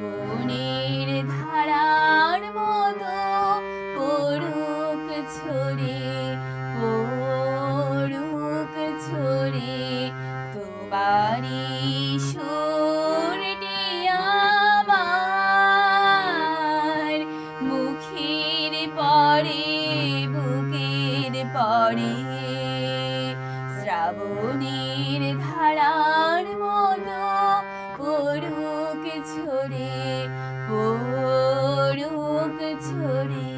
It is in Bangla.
মনের ধারার মতো পড়ুক ছড়ে পড়ুক ছড়ে তোমারি মুখের পরে শ্রাবণীর ধারার পড়ুক ছড়ে পড়ুক ছড়ে